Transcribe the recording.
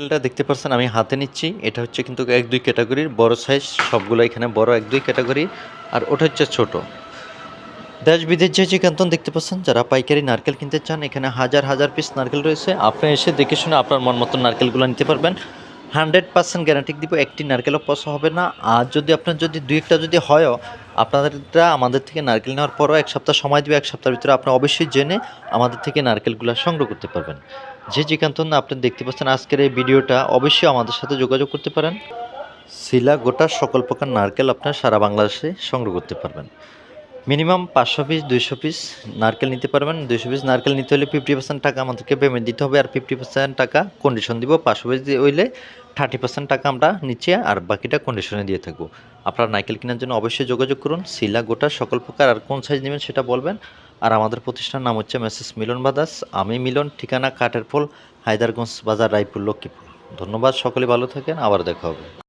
নারকেলটা দেখতে পাচ্ছেন আমি হাতে নিচ্ছি। এটা হচ্ছে কিন্তু এক দুই ক্যাটাগরির, বড় সাইজ সবগুলো এখানে বড় এক দুই ক্যাটাগরি, আর ওটা হচ্ছে ছোট। দেশ বিদেশ যে চিকান্তন দেখতে পাচ্ছেন, যারা পাইকারি নারকেল কিনতে চান, এখানে হাজার হাজার পিস নারকেল রয়েছে। আপনি এসে দেখে শুনে আপনার মন মতন নারকেলগুলো নিতে পারবেন। হান্ড্রেড পার্সেন্ট গ্যারান্টি দিব, একটি নারকেলও পচা হবে না। আর যদি আপনার যদি দুই একটা যদি হয়ও আপনাদেরটা আমাদের থেকে নারকেল নেওয়ার পরও এক সপ্তাহ সময় দেবে, এক সপ্তাহের ভিতরে আপনি অবশ্যই জেনে আমাদের থেকে নারকেলগুলো সংগ্রহ করতে পারবেন। যে চিকান্তন আপনি দেখতে পাচ্ছেন আজকের এই ভিডিওটা, অবশ্যই আমাদের সাথে যোগাযোগ করতে পারেন। শিলা গোটা সকল প্রকার নারকেল আপনার সারা বাংলাদেশে সংগ্রহ করতে পারবেন। মিনিমাম পাঁচশো পিস দুইশো পিস নারকেল নিতে পারবেন। দুইশো পিস নারকেল নিতে হলে ফিফটি পার্সেন্ট টাকা আমাদেরকে পেমেন্ট দিতে হবে, আর ফিফটি পার্সেন্ট টাকা কন্ডিশন দিব। পাঁচশো পিস হইলে থার্টি পার্সেন্ট টাকা আমরা নিচে আর বাকিটা কন্ডিশনে দিয়ে থাকব। আপনারা নারকেল কেনার জন্য অবশ্যই যোগাযোগ করুন। শিলা, গোটা সকল প্রকার আর কোন সাইজ নেবেন সেটা বলবেন। আর আমাদের প্রতিষ্ঠান নাম হচ্ছে মেসেস মিলন বাদাস। আমি মিলন, ঠিকানা কাঠের ফল হায়দারগঞ্জ বাজার, রায়পুর, লক্ষ্মীপুর। ধন্যবাদ, সকলে ভালো থাকেন। আবার দেখা হবে।